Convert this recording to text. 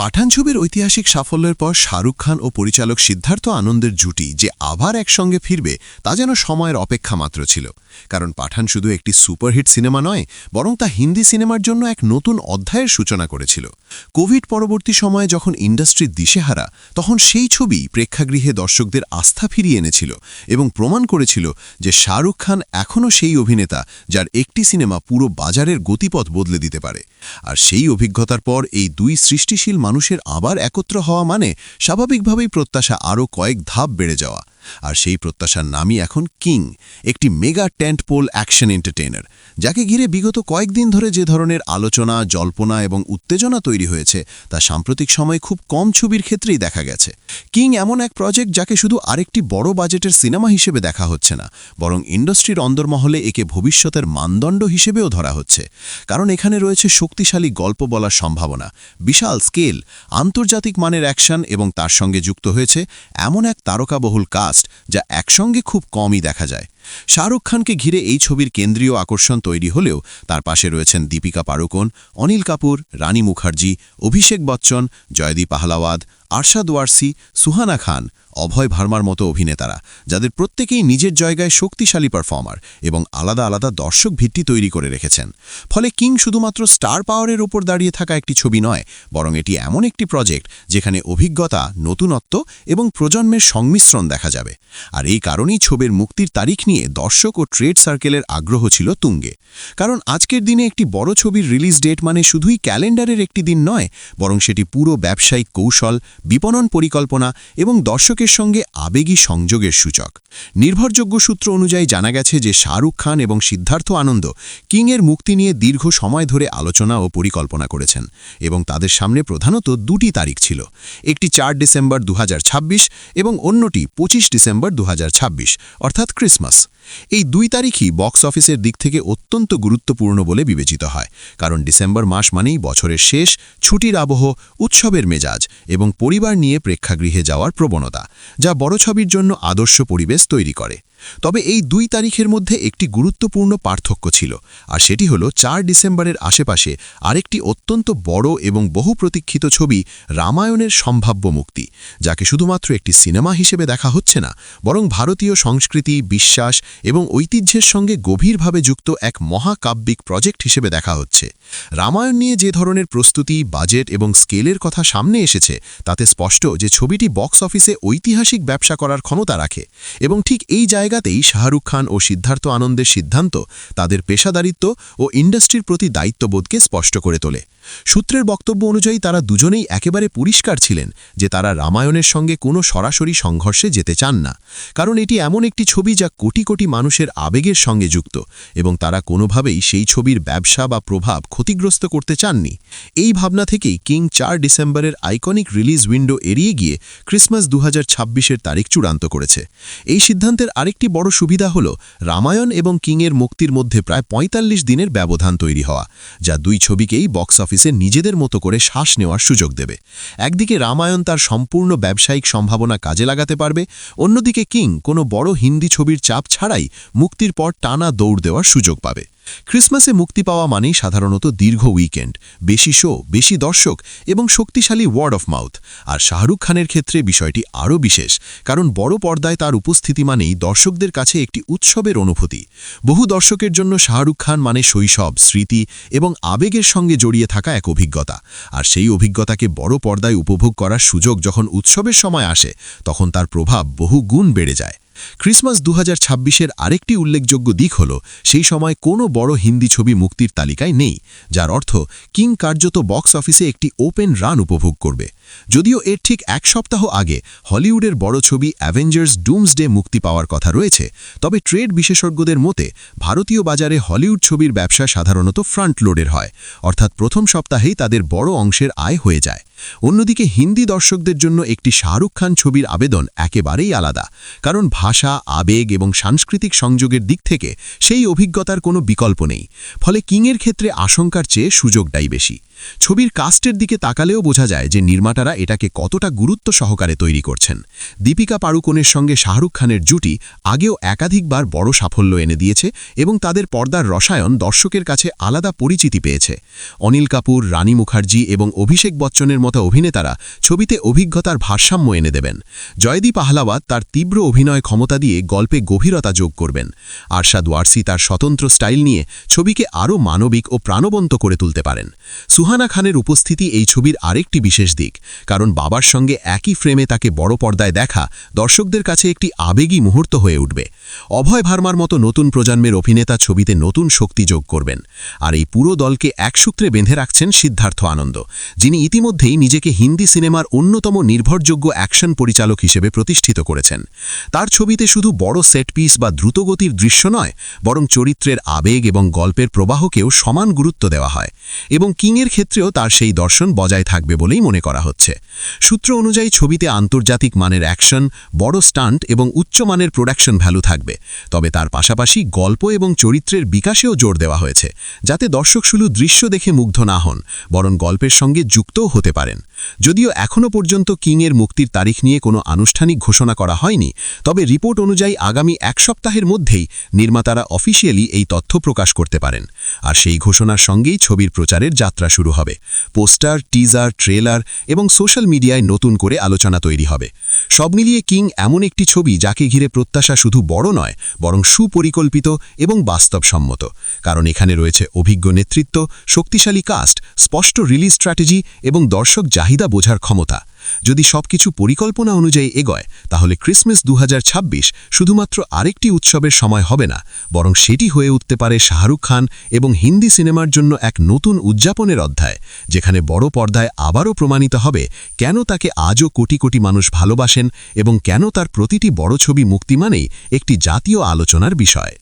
পাঠান ছবির ঐতিহাসিক সাফল্যের পর শাহরুখ খান ও পরিচালক সিদ্ধার্থ আনন্দের জুটি যে আবার একসঙ্গে ফিরবে, তা যেন সময়ের অপেক্ষা মাত্র ছিল। কারণ পাঠান শুধু একটি সুপারহিট সিনেমা নয়, বরং তা হিন্দি সিনেমার জন্য এক নতুন অধ্যায়ের সূচনা করেছিল। কোভিড পরবর্তী সময়ে যখন ইন্ডাস্ট্রি দিশেহারা, তখন সেই ছবি প্রেক্ষাগৃহে দর্শকদের আস্থা ফিরিয়ে এনেছিল এবং প্রমাণ করেছিল যে শাহরুখ খান এখনও সেই অভিনেতা যার একটি সিনেমা পুরো বাজারের গতিপথ বদলে দিতে পারে। আর সেই অভিজ্ঞতার পর এই দুই সৃষ্টিশীল মানুষের আবার একত্র হওয়া মানে স্বাভাবিকভাবেই প্রত্যাশা আরও কয়েক ধাপ বেড়ে যাওয়া। আর সেই প্রত্যাশার নামই এখন কিং, একটি mega tent pole action entertainer, যাকে ঘিরে বিগত কয়েকদিন ধরে যে ধরনের আলোচনা, জল্পনা এবং উত্তেজনা তৈরি হয়েছে, তা সাম্প্রতিক সময়ে খুব কম ছবির ক্ষেত্রেই দেখা গেছে। কিং এমন এক প্রজেক্ট যাকে শুধু আরেকটি বড় বাজেটের সিনেমা হিসেবে দেখা হচ্ছে না, বরং ইন্ডাস্ট্রির অন্দরমহলে একে ভবিষ্যতের মানদণ্ড হিসেবেও ধরা হচ্ছে। কারণ এখানে রয়েছে শক্তিশালী গল্প বলার সম্ভাবনা, বিশাল স্কেল, আন্তর্জাতিক মানের অ্যাকশন এবং তার সঙ্গে যুক্ত হয়েছে এমন এক তারকাবহুল কাস্ট যা একসঙ্গে খুব কমই দেখা যায়। শাহরুখ খানকে ঘিরে এই ছবির কেন্দ্রীয় আকর্ষণ তৈরি হলেও তার পাশে রয়েছেন দীপিকা পাড়ুকোন, অনিল কাপুর, রানী মুখার্জি, অভিষেক বচ্চন, জয়দীপ আহলাওয়াদ আরশাদ ওয়ারসি, সুহানা খান, অভয় ভার্মার মতো অভিনেতারা, যাদের প্রত্যেকেই নিজের জায়গায় শক্তিশালী পারফর্মার এবং আলাদা আলাদা দর্শক ভিত্তি তৈরি করে রেখেছেন। ফলে কিং শুধুমাত্র স্টার পাওয়ারের ওপর দাঁড়িয়ে থাকা একটি ছবি নয়, বরং এটি এমন একটি প্রজেক্ট যেখানে অভিজ্ঞতা, নতুনত্ব এবং প্রজন্মের সংমিশ্রণ দেখা যাবে। আর এই কারণেই ছবির মুক্তির তারিখ নিয়ে দর্শক ও ট্রেড সার্কেলের আগ্রহ ছিল তুঙ্গে। কারণ আজকের দিনে একটি বড় ছবির রিলিজ ডেট মানে শুধুই ক্যালেন্ডারের একটি দিন নয়, বরং সেটি পুরো ব্যবসায়িক কৌশল বিপণন পরিকল্পনা এবং দর্শকের সঙ্গে আবেগী সংযোগের সূচক। নির্ভরযোগ্য সূত্র অনুযায়ী জানা গেছে যে শাহরুখ খান এবং সিদ্ধার্থ আনন্দ কিংয়ের মুক্তি নিয়ে দীর্ঘ সময় ধরে আলোচনা ও পরিকল্পনা করেছেন এবং তাদের সামনে প্রধানত দুটি তারিখ ছিল, একটি চার ডিসেম্বর দু হাজার ছাব্বিশ এবং অন্যটি ২৫ ডিসেম্বর দু হাজার ছাব্বিশ, অর্থাৎ ক্রিসমাস। এই দুই তারিখই বক্স অফিসের দিক থেকে অত্যন্ত গুরুত্বপূর্ণ বলে বিবেচিত হয়, কারণ ডিসেম্বর মাস মানেই বছরের শেষ, ছুটির আবহ, উৎসবের মেজাজ এবং পরিবার নিয়ে প্রেক্ষাগৃহে যাওয়ার প্রবণতা যা বড় ছবির জন্য আদর্শ পরিবেশ তৈরি করে। তবে এই দুই তারিখের মধ্যে একটি গুরুত্বপূর্ণ পার্থক্য ছিল, আর সেটি হল চার ডিসেম্বরের আশেপাশে আরেকটি অত্যন্ত বড় এবং বহু প্রতীক্ষিত ছবি রামায়ণের সম্ভাব্য মুক্তি, যাকে শুধুমাত্র একটি সিনেমা হিসেবে দেখা হচ্ছে না, বরং ভারতীয় সংস্কৃতি, বিশ্বাস এবং ঐতিহ্যের সঙ্গে গভীরভাবে যুক্ত এক মহাকাব্যিক প্রজেক্ট হিসেবে দেখা হচ্ছে। রামায়ণ নিয়ে যে ধরনের প্রস্তুতি, বাজেট এবং স্কেলের কথা সামনে এসেছে, তাতে স্পষ্ট যে ছবিটি বক্স অফিসে ঐতিহাসিক ব্যবসা করার ক্ষমতা রাখে এবং ঠিক এই জায়গাতেই শাহরুখ খান ও সিদ্ধার্থ আনন্দের সিদ্ধান্ত তাদের পেশাদারিত্ব ও ইন্ডাস্ট্রির প্রতি দায়িত্ববোধকে স্পষ্ট করে তোলে। সূত্রের বক্তব্য অনুযায়ী তারা দুজনেই একেবারে পরিষ্কার ছিলেন যে তারা রামায়ণের সঙ্গে কোনো সরাসরি সংঘর্ষে যেতে চান না, কারণ এটি এমন একটি ছবি যা কোটি কোটি মানুষের আবেগের সঙ্গে যুক্ত এবং তারা কোনোভাবেই সেই ছবির ব্যবসা বা প্রভাব ক্ষতিগ্রস্ত করতে চাননি। এই ভাবনা থেকেই কিং চার ডিসেম্বরের আইকনিক রিলিজ উইন্ডো এড়িয়ে গিয়ে ক্রিসমাস দু হাজার তারিখ চূড়ান্ত করেছে। এই সিদ্ধান্তের আরেকটি বড় সুবিধা হল, রামায়ণ এবং কিংয়ের মুক্তির মধ্যে প্রায় ৪৫ দিনের ব্যবধান তৈরি হওয়া, যা দুই ছবিকেই বক্স অফিসে নিজেদের মতো করে শ্বাস নেওয়ার সুযোগ দেবে। একদিকে রামায়ণ তার সম্পূর্ণ ব্যবসায়িক সম্ভাবনা কাজে লাগাতে পারবে, অন্যদিকে কিং কোনো বড় হিন্দি ছবির চাপ ছাড়াই মুক্তির পর টানা দৌড় দেওয়ার সুযোগ পাবে। ক্রিসমাসে মুক্তি পাওয়া মানেই সাধারণত দীর্ঘ উইকেন্ড, বেশি শো, বেশি দর্শক এবং শক্তিশালী ওয়ার্ড অফ মাউথ আর শাহরুখ খানের ক্ষেত্রে বিষয়টি আরও বিশেষ, কারণ বড় পর্দায় তার উপস্থিতি মানেই দর্শকদের কাছে একটি উৎসবের অনুভূতি। বহু দর্শকের জন্য শাহরুখ খান মানে শৈশব, স্মৃতি এবং আবেগের সঙ্গে জড়িয়ে থাকা এক অভিজ্ঞতা। আর সেই অভিজ্ঞতাকে বড় পর্দায় উপভোগ করার সুযোগ যখন উৎসবের সময় আসে, তখন তার প্রভাব বহু গুণ বেড়ে যায়। ক্রিসমাস দু হাজার আরেকটি উল্লেখযোগ্য দিক হল, সেই সময় কোনো বড় হিন্দি ছবি মুক্তির তালিকায় নেই, যার অর্থ কিং কার্যত বক্স অফিসে একটি ওপেন রান উপভোগ করবে। যদিও এর ঠিক এক সপ্তাহ আগে হলিউডের বড় ছবি অ্যাভেঞ্জার্স ডুমসডে মুক্তি পাওয়ার কথা রয়েছে, তবে ট্রেড বিশেষজ্ঞদের মতে ভারতীয় বাজারে হলিউড ছবির ব্যবসা সাধারণত ফ্রন্ট লোডের হয়, অর্থাৎ প্রথম সপ্তাহেই তাদের বড় অংশের আয় হয়ে যায়। অন্যদিকে হিন্দি দর্শকদের জন্য একটি শাহরুখ খান ছবির আবেদন একেবারেই আলাদা, কারণ ভাষা, আবেগ এবং সাংস্কৃতিক সংযোগের দিক থেকে সেই অভিজ্ঞতার কোনো বিকল্প নেই। ফলে কিংয়ের ক্ষেত্রে আশঙ্কার চেয়ে সুযোগটাই বেশি। ছবির কাস্টের দিকে তাকালেও বোঝা যায় যে নির্মাতারা এটাকে কতটা গুরুত্ব সহকারে তৈরি করছেন। দীপিকা পাড়ুকোনের সঙ্গে শাহরুখ খানের জুটি আগেও একাধিকবার বড় সাফল্য এনে দিয়েছে এবং তাদের পর্দার রসায়ন দর্শকের কাছে আলাদা পরিচিতি পেয়েছে। অনিল কাপুর, রানী মুখার্জি এবং অভিষেক বচ্চনের মতো অভিনেতারা ছবিতে অভিজ্ঞতার ভারসাম্য এনে দেবেন। জয়দীপ আহলাওয়াত তার তীব্র অভিনয় ক্ষমতা দিয়ে গল্পে গভীরতা যোগ করবেন। আরশাদ ওয়ারসি তার স্বতন্ত্র স্টাইল নিয়ে ছবিকে আরও মানবিক ও প্রাণবন্ত করে তুলতে পারেন। সুহানা খানের উপস্থিতি এই ছবির আরেকটি বিশেষ দিক, কারণ বাবার সঙ্গে একই ফ্রেমে তাকে বড় পর্দায় দেখা দর্শকদের কাছে একটি আবেগী মুহূর্ত হয়ে উঠবে। অভয় ভার্মার মতো নতুন প্রজন্মের অভিনেতা ছবিতে নতুন শক্তি যোগ করবেন, আর এই পুরো দলকে এক সূত্রে বেঁধে রাখছেন সিদ্ধার্থ আনন্দ, যিনি ইতিমধ্যেই নিজেকে হিন্দি সিনেমার অন্যতম নির্ভরযোগ্য অ্যাকশন পরিচালক হিসেবে প্রতিষ্ঠিত করেছেন। তার ছবিতে শুধু বড় সেট পিস বা দ্রুতগতির দৃশ্য নয়, বরং চরিত্রের আবেগ এবং গল্পের প্রবাহকেও সমান গুরুত্ব দেওয়া হয়, এবং কিংয়ের ক্ষেত্রেও তার সেই দর্শন বজায় থাকবে বলেই মনে করা হচ্ছে। সূত্র অনুযায়ী ছবিতে আন্তর্জাতিক মানের অ্যাকশন, বড় স্টান্ট এবং উচ্চমানের প্রোডাকশন ভ্যালু থাকবে। তবে তার পাশাপাশি গল্প এবং চরিত্রের বিকাশেও জোর দেওয়া হয়েছে, যাতে দর্শক শুধু দৃশ্য দেখে মুগ্ধ না হন, বরং গল্পের সঙ্গে যুক্তও হতে পারেন। যদিও এখনও পর্যন্ত কিংয়ের মুক্তির তারিখ নিয়ে কোনো আনুষ্ঠানিক ঘোষণা করা হয়নি, তবে রিপোর্ট অনুযায়ী আগামী এক সপ্তাহের মধ্যেই নির্মাতারা অফিসিয়ালি এই তথ্য প্রকাশ করতে পারেন। আর সেই ঘোষণার সঙ্গেই ছবির প্রচারের যাত্রা শুরু হবে। পোস্টার, টিজার, ট্রেলার এবং সোশ্যাল মিডিয়ায় নতুন করে আলোচনা তৈরি হবে। সব মিলিয়ে কিং এমন একটি ছবি যাকে ঘিরে প্রত্যাশা শুধু বড় নয়, বরং সুপরিকল্পিত এবং বাস্তবসম্মত। কারণ এখানে রয়েছে অভিজ্ঞ নেতৃত্ব, শক্তিশালী কাস্ট, স্পষ্ট রিলিজ স্ট্র্যাটেজি এবং দর্শক চাহিদা বোঝার ক্ষমতা। যদি সবকিছু পরিকল্পনা অনুযায়ী এগোয়, তাহলে ক্রিসমাস দু হাজার ছাব্বিশ শুধুমাত্র আরেকটি উৎসবের সময় হবে না, বরং সেটি হয়ে উঠতে পারে শাহরুখ খান এবং হিন্দি সিনেমার জন্য এক নতুন উদযাপনের অধ্যায়, যেখানে বড় পর্দায় আবারও প্রমাণিত হবে কেন তাকে আজও কোটি কোটি মানুষ ভালোবাসেন এবং কেন তার প্রতিটি বড় ছবি মুক্তি মানেই একটি জাতীয় আলোচনার বিষয়।